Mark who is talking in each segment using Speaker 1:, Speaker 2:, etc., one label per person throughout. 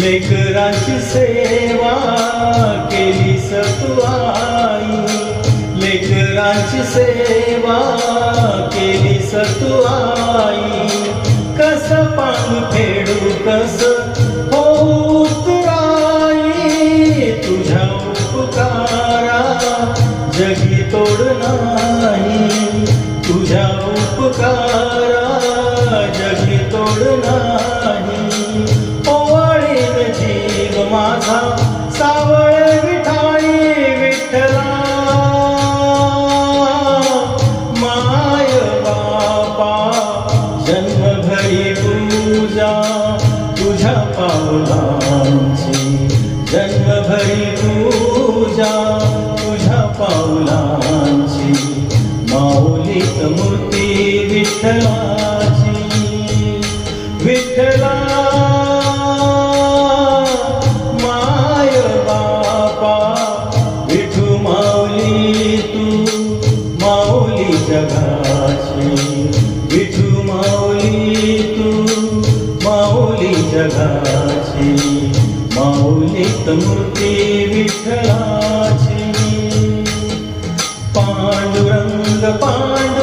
Speaker 1: लेकरांची सेवा केली सतुआई. लेकरांची सेवा केली सतुआई. कस पान फेडू कस होऊ तुराई तुझ्या उपकारा जगी तोड नाही. तुझ्या उपकारा जगी तोड नाही. माय बापा विठू माऊली तू माऊली जगाची विठू माऊली तू माऊली जगाची माऊलीत मूर्ती विठ्ठलाची. पांडुरंग पांडुरंग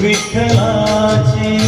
Speaker 1: विठ्ठलाची.